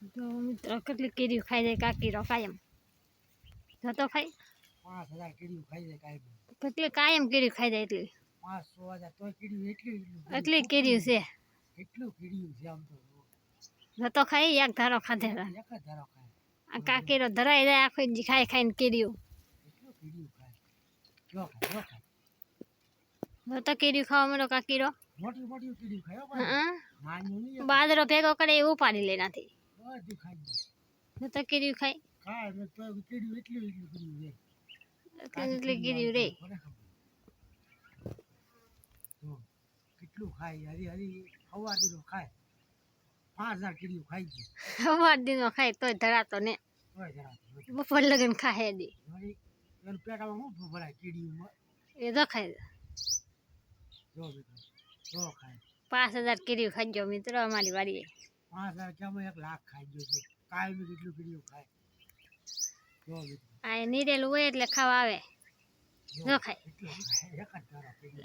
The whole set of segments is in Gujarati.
તો મિત્રો કેટલી કેરીઓ ખાઈ જાય કાકીરો કાયમ? જતો ખાઈ પાંચ હજાર કેરીઓ ખાઈ જાય કાયમ. કેટલી કાયમ કેરીઓ ખાઈ જાય એટલી? પાંચ સો હજાર તો કેરીઓ એટલું એટલું કેરીઓ છે? એટલું કેરીઓ છે આમ તો. જતો ખાઈ એક ધારો ખાધે એક ધારો ખાય. આ કાકીરો ધરાઈ જાય આખો જી ખાઈ ખાઈને કેરીઓ. એટલું કેરીઓ ખાય. જો ખાય જો જતો કેરીઓ ખાવા મળો કાકીરો? મોટી મોટી કીડીયું ખાય હા બાદરો ભેગો કરે એ ઉપાડી લે નાથી બધું ખાઈ ખાય ને તોય કીડીયું એટલું એટલું કીડીયું છે એટલી કેરીઓ રે. કોને ખબર? જો, કેટલું ખાય? હરી હરી હવાદીનો ખાય. પાંચ હજાર કીડીયું ખાઈ ગયું સવાર દીનો ખાય તોય ધરાતો ને. બપોર લગન ખાય દી. પેટામાં શું ભરાય કીડીયું એ તો ખાય. જો મિત્રો જો ખાય. પાંચ હજાર કેરીઓ ખાઈ ગયો મિત્રો અમારી વાડીએ. પાંચ હજારમાં એક લાખ ખાઈ ગયો છે. કાયમી કેટલું કીડીયું ખાય. જો આ એ નીરેલું હોય એટલે ખાવા આવે. જો ખાય. કેટલું.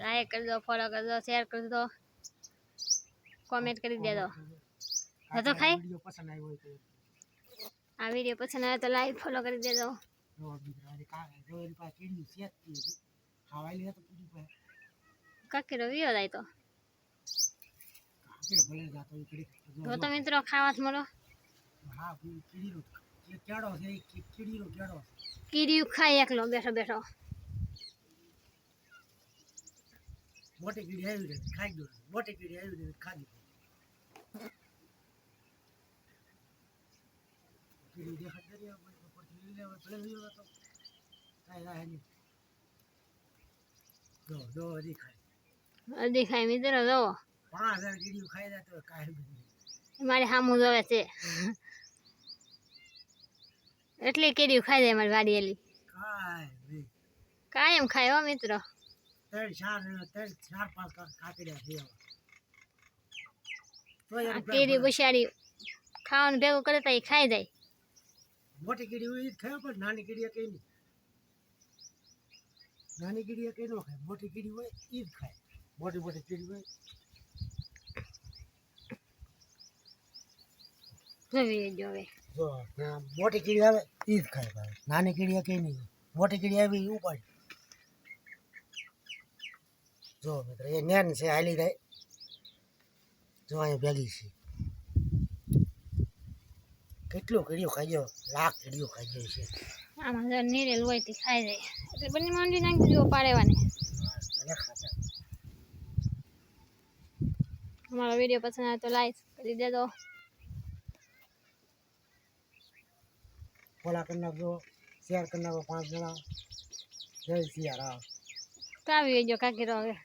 લાઈક કરી દો ફોલો કરી દો શેર કરી દો. કોમેન્ટ કરી દેજો. તો ખાય? વીડિયો પસંદ આવ્યો હોય તો. આ વીડિયો પસંદ આવે તો લાઈક ફોલો કરી દેજો. કાકી રવિયો જાય તો જો. તો મિત્રો ખાવા મળો. કીડીયું ખાય એકલો બેઠો બેઠો. મોટી કીડી આવી રહી ખાઈ ગયો મોટી કીડી આવી રહી ખાધી. કીડી આ બધું ઉપરથી લઈ લેવા ભલે લઈ લેવા તો. કાંઈ રાહે નહીં. જો જો દેખાય દેખાય મિત્રો જો. પાંચ હજાર કીડીઓ ખાઈ જાય કાંઈ મારે સામું જોવે છે. એટલી કેરીઓ ખાઈ જાય મારી વાડી એલી. કાંઈ કાયમ ખાય હો મિત્રો. ત્રણ ચાર ત્રણ ચાર પાંચ છે કેરી. બિચારી ખાવાનું ભેગું કરે તો એ ખાઈ જાય. મોટી કીડી હોય એ ખાય પણ નાની કીડી કઈ નહીં. નાની કીડી કઈ ન ખાય મોટી કીડી હોય એ જ ખાય. મોટી મોટી કીડી હોય જો મોટી કીડી આવે એ જ ખાય ભાઈ. નાની કીડી કઈ નહીં મોટી કીડી આવી એ ઉપાડી. જો મિત્ર એ નેન છે હાલી જાય. જો અહીંયા ભેગી છે. કેટલું કીડીઓ ખાઈ લાખ કીડીઓ ખાઈ છે. આમાં જો નીરેલ હોય તે ખાઈ જાય. એટલે બંને માંડી નાખી દીધું પાડેવાની. અમારો વીડિયો પસંદ આવે તો લાઈક કરી દેજો. ફોલા કરી નાખજો શેર કરી નાખો પાંચ જણા જય સિયારામ કાવી જો કાકી રહે